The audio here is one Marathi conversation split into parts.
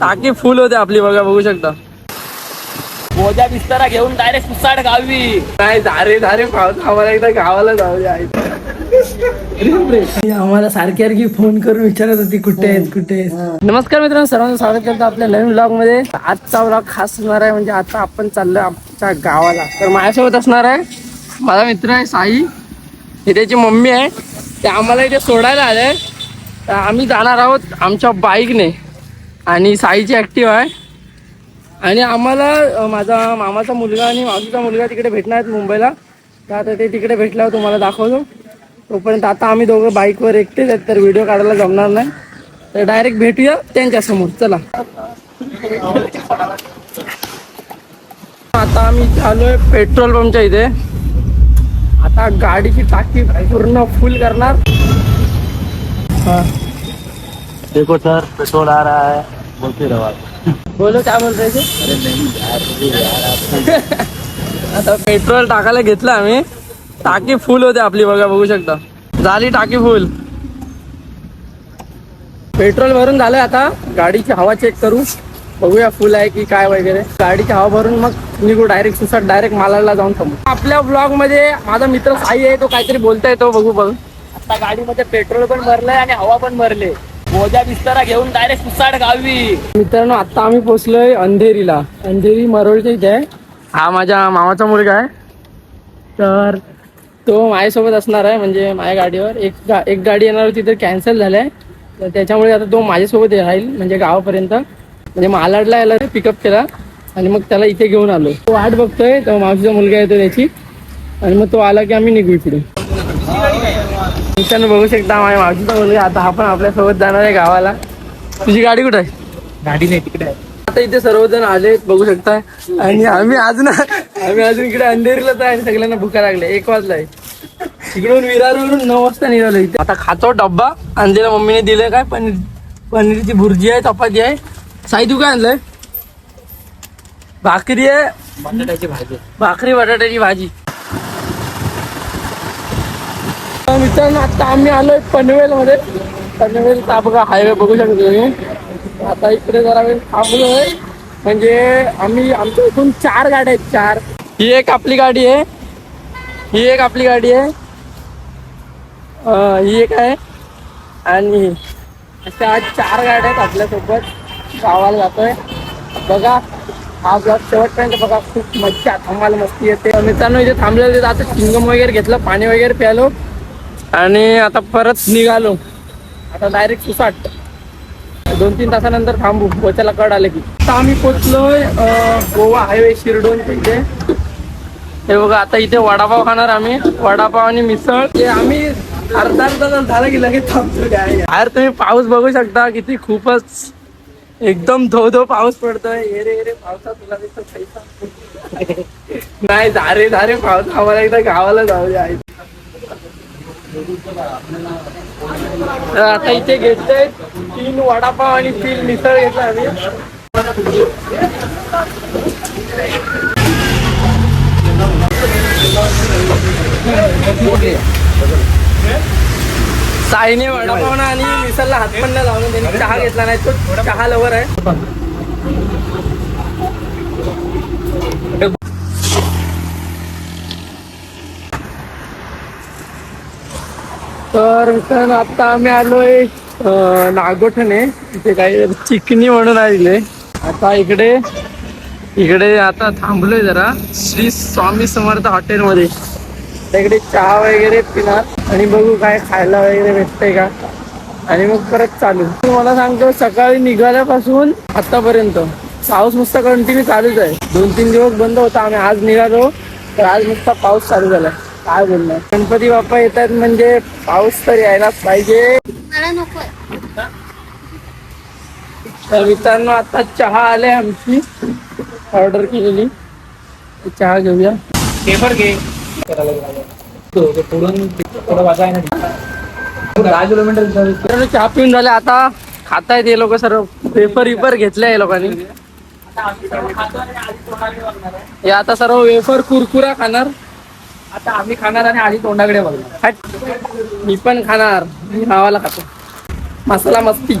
टाकी फुल होते आपली बघा बघू शकता. मोजा बिस्तारा घेऊन डायरेक्ट सुसाड गावी. नाही धारे धारे पाऊस आम्हाला एकदा गावाला जाऊ. आम्हाला सारखी सारखी फोन करून विचारत होती कुठे आहेत कुठे नमस्कार मित्रांनो सर्वांचं स्वागत करतो आपल्या नवीन ब्लॉगमध्ये. आजचा ब्लॉग खास असणार आहे म्हणजे आता आपण चाललोय आमच्या गावाला. तर माझ्यासोबत असणार आहे माझा मित्र आहे साई. ही त्याची मम्मी आहे. ते आम्हाला इथे सोडायला आले. तर आम्ही जाणार आहोत आमच्या बाईकने आणि साईची ॲक्टिव्ह आहे. आणि आम्हाला माझा मामाचा मुलगा आणि मावशीचा मुलगा तिकडे भेटणार आहेत मुंबईला. तर आता ते तिकडे भेटल्यावर तुम्हाला दाखवतो. तोपर्यंत आता आम्ही दोघं बाईकवर एकटेच आहेत तर व्हिडिओ काढायला जमणार नाही. तर डायरेक्ट भेटूया त्यांच्यासमोर चला. आता आम्ही आलोय पेट्रोल पंपच्या इथे. आता गाडीची टाकी पूर्ण फुल करणार. हा. देखो सर पेट्रोल आ रहा है. बोलते रहो आप. बोलो काय बोलतोय ते? आता पेट्रोल टाकायला घेतलं आम्ही. टाकी फुल होते आपली बघा बघू शकता. झाली टाकी फुल पेट्रोल भरून झालं आता. गाडीची हवा चेक करू. बघूया फुल आहे की काय वगैरे. गाडीची हवा भरून मग निघू डायरेक्ट सुसाट डायरेक्ट मालाडला जाऊन थांबू. आपल्या ब्लॉगमध्ये माझा मित्र साई आहे तो काहीतरी बोलता येतो बघू बघू. आता गाडीमध्ये पेट्रोल पण भरलंय आणि हवा पण भरले. मोजा बिस्तारा घेऊन डायरेक्ट सुसाड गावी. मित्रांनो आता आम्ही पोहोचलोय अंधेरीला. अंधेरी मरोळच्या इथे आहे. हा माझ्या मामाचा मुलगा आहे. तर तो माझ्यासोबत असणार आहे म्हणजे माझ्या गाडीवर. एक गा एक गाडी येणार होती तर कॅन्सल झाल्या. तर त्याच्यामुळे आता तो माझ्यासोबत राहील म्हणजे गावापर्यंत. म्हणजे मालाडला यायला पिकअप केला आणि मग त्याला इथे घेऊन आलो. तो वाट बघतोय तो मावशीचा मुलगा येतो त्याची. आणि मग तो आला की आम्ही निघू इकडे मित्रांनो बघू शकता माझ्या मावशीचा मुलगा. आता आपण आपल्यासोबत जाणार आहे गावाला. तुझी गाडी कुठे आहे? गाडी नाही तिकडे आहे. आता इथे सर्वजण आले बघू शकताय आणि आम्ही अजून आम्ही अजून इकडे अंधेरीलाच आहे आणि सगळ्यांना भुका लागल्या. एक वाजलाय तिकडून विरारवरून नऊ वाजता निघालो इथे. आता खातो डब्बा. आणलेला मम्मीने दिलंय काय? पनीर पनीरची भुर्जी आहे चपाती आहे. साई तू काय आणलंय? भाकरी आहे. बटाट्याची भाजी. भाकरी बटाट्याची भाजी तर मित्रांनो आता आम्ही आलोय पनवेल मध्ये पनवेल तापगा हायवे बघू शकतो तुम्ही. आता इकडे जरा वेळ थांबलोय. म्हणजे आम्ही आमच्या इथून चार गाड्या आहेत चार. ही एक आपली गाडी आहे. ही एक आपली गाडी आहे. ही एक आहे. आणि अशा आज चार गाड्या आहेत आपल्यासोबत. गावाला जातोय. बघा हा ब्लॉग शेवटपर्यंत बघा. खूप मज्जा धमाल मस्ती येते. मित्रांनो इथे थांबलेलो तिथे आता चिंगम वगैरे घेतलं पाणी वगैरे प्यालो आणि आता परत निघालो. आता डायरेक्ट सुसाट. दोन तीन तासानंतर थांबू. पोचायला कड आले की. आता आम्ही पोचलोय गोवा हायवे शिरडोन इथे हे बघा आता इथे वडापाव खाणार आम्ही. वडापाव आणि मिसळ. हे आम्ही अर्धा अर्धा तास झाला की लगेच थांबतो बाहेर तुम्ही पाऊस बघू शकता किती खूपच एकदम धो धो पाऊस पडतोय. हे रे रे पावसात तुला दिसतं नाही धारे धारे पाऊस. आम्हाला एकदा गावाला जाऊ द्या आता इथे घेतले तीन वडापाव आणि तीन मिसळ घेतला आम्ही. साईने वडापाव आणि मिसळला हात पण नाही लावून त्यांनी चहा घेतला नाही तो चहा लवर आहे. तर सर आता आम्ही आलोय नागोठणे. इथे काही चिकनी म्हणून आलेले. आता इकडे इकडे आता थांबलोय जरा. श्री स्वामी समर्थ हॉटेलमध्ये. इकडे चहा वगैरे पिणार. आणि बघू काय खायला वगैरे भेटतंय का. आणि मग परत चालू. मला सांगतो सकाळी निघाल्यापासून आतापर्यंत. पाऊस नुसता कंटिन्यू चालूच आहे. दोन तीन दिवस बंद होता आम्ही आज निघालो. तर आज नुसता पाऊस चालू झालाय. काय बोलणार? गणपती बाप्पा येतात म्हणजे पाऊस तर यायलाच पाहिजे. मला नको तर मित्रांनो आता चहा आले आमची. ऑर्डर केलेली. चहा घेऊया. पेपर घे. दहा किलोमीटर चहा पिऊन झाले. आता खातायत हे लोक सर्व. पेपर विपर घेतले या लोकांनी. हे आता सर्व वेफर कुरकुरा खाणार. आता आम्ही खाणार आणि आधी तोंडाकडे बघणार. मी पण खाणार. मी नावाला खातो. मसाला मस्ती.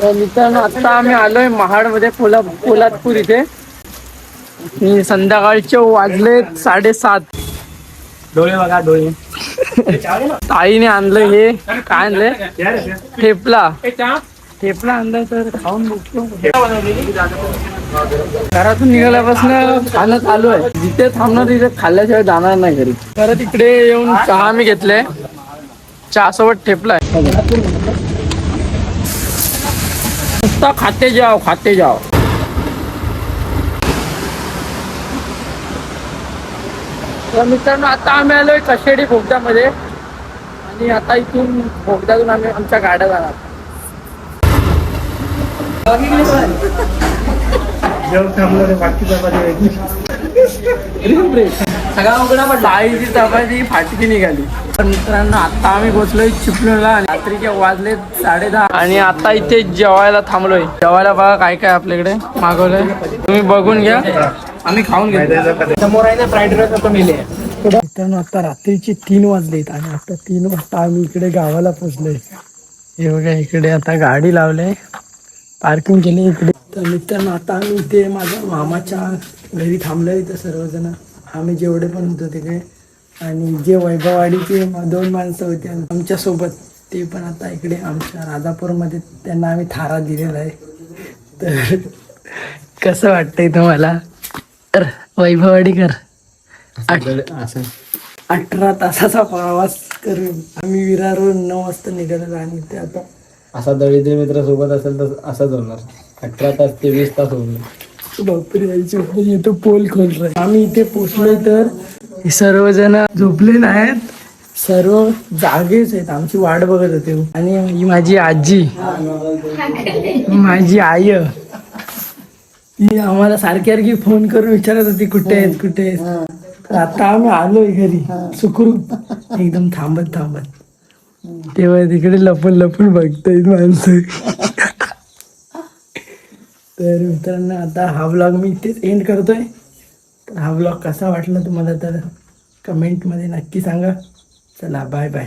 तर मित्रांनो आता आम्ही आलोय महाडमध्ये पोला पोलादपूर इथे. आणि संध्याकाळचे वाजले साडेसात. डोळे बघा डोळे. ताईने आणलं हे. काय आणलंय ठेपला. ठेपला आणलाय तर खाऊन बघतो. घरातून निघाल्यापासून खाणं चालू आहे. जिथे थांबणार तिथे खाल्ल्याशिवाय जाणार नाही घरी. परत इकडे येऊन चहा मी घेतलाय चहा सोबत ठेपला आहे. नुसता खाते जाव खाते जाव तर मित्रांनो आता आम्ही आलोय कशेडी बोगद्यामध्ये. आणि आता इथून बोगद्यातून आम्ही आमच्या गाड्या जाणार. सगळा उघडा पण डाळीची चपाती फाटकी निघाली. तर मित्रांनो आता आम्ही पोहोचलोय चिपळूणला. आणि रात्रीचे वाजले साडे दहा आणि आता इथे जेवायला थांबलोय. जेवायला बघा काय काय आपल्याकडे मागवलंय. तुम्ही बघून घ्या. आम्ही खाऊन घेतो. समोर आहे ना फ्राईड राईस आता मिले. मित्रांनो आता रात्रीचे तीन वाजलेत आणि आता तीन वाजता आम्ही इकडे गावाला पोहोचलोय. हे बघा इकडे आता गाडी लावले पार्किंग केली इकडे. तर मित्रांनो आता आम्ही इथे माझ्या मामाच्या घरी थांबलोय इथं सर्वजण. आम्ही जेवढे पण होतो तिकडे आणि जे वैभववाडीचे दोन माणसं होते आमच्यासोबत ते पण आता इकडे आमच्या राजापूरमध्ये त्यांना आम्ही थारा दिलेला आहे. तर कसं वाटतंय तुम्हाला? तर वैभववाडीकर अठरा तासाचा प्रवास करून आम्ही विरारवरून नऊ वाजता निघालेलो आणि ते आता असा दळिद्र मित्र सोबत असेल तर असाच होणार. अठरा तास ते वीस तास होणार बापरे येतो पोल खोल आम्ही इथे पोचलोय तर हे सर्वजण झोपले नाहीत. सर्व जागेच आहेत. आमची वाट बघत होते. आणि ही माझी आजी. माझी आई. ती आम्हाला सारखी सारखी फोन करून विचारत होती कुठे आहेत कुठे आहेत? आता आम्ही आलोय घरी सुखरूप. एकदम थांबत थांबत. तेव्हा तिकडे लपून लपून बघतायत माणसं. तर मित्रांनो आता हा व्लॉग मी इथेच एंड करतोय. तर हा व्लॉग कसा वाटला तुम्हाला तर कमेंटमध्ये नक्की सांगा. चला बाय बाय